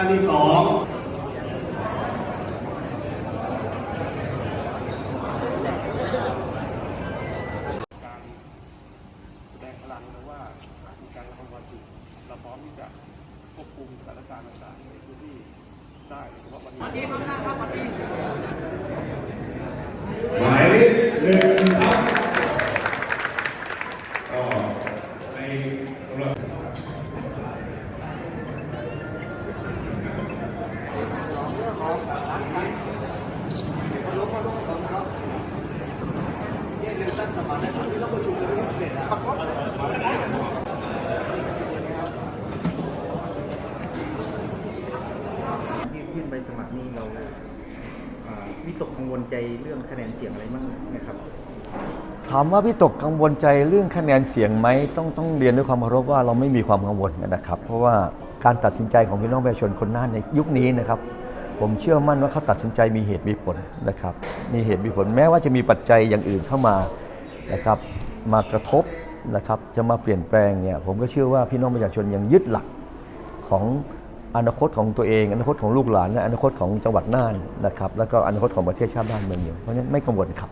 านที่สองแสดงพลังหรือว่ามีการกระทำความผิดเราพร้อมที่จะควบคุมสถานการณ์ต่างๆในพื้นที่ได้โดยเฉพาะวันนี้ หมายเลขหนึ่งครับก็ในสำหรับ ที่ยื่นใบสมัครนี่เราอ่าวิตกกังวลใจเรื่องคะแนนเสียงอะไรบ้างนะครับ ถามว่าพี่ตกกังวลใจเรื่องคะแนนเสียงไหมต้องต้องเรียนด้วยความเคารพว่าเราไม่มีความกังวลนะครับ เพราะว่าการตัดสินใจของพี่น้องประชาชนคนหน้าในยุคนี้นะครับ ผมเชื่อมั่นว่าเขาตัดสินใจมีเหตุมีผลนะครับ มีเหตุมีผลแม้ว่าจะมีปัจจัยอย่างอื่นเข้ามานะครับ มากระทบนะครับ จะมาเปลี่ยนแปลงเนี่ยผมก็เชื่อว่าพี่น้องประชาชนยังยึดหลักของอนาคตของตัวเอง อนาคตของลูกหลานและอนาคตของจังหวัดน่านนะครับ แล้วก็อนาคตของประเทศชาติบ้านเมืองอยู่เพราะฉะนั้นไม่กังวลครับ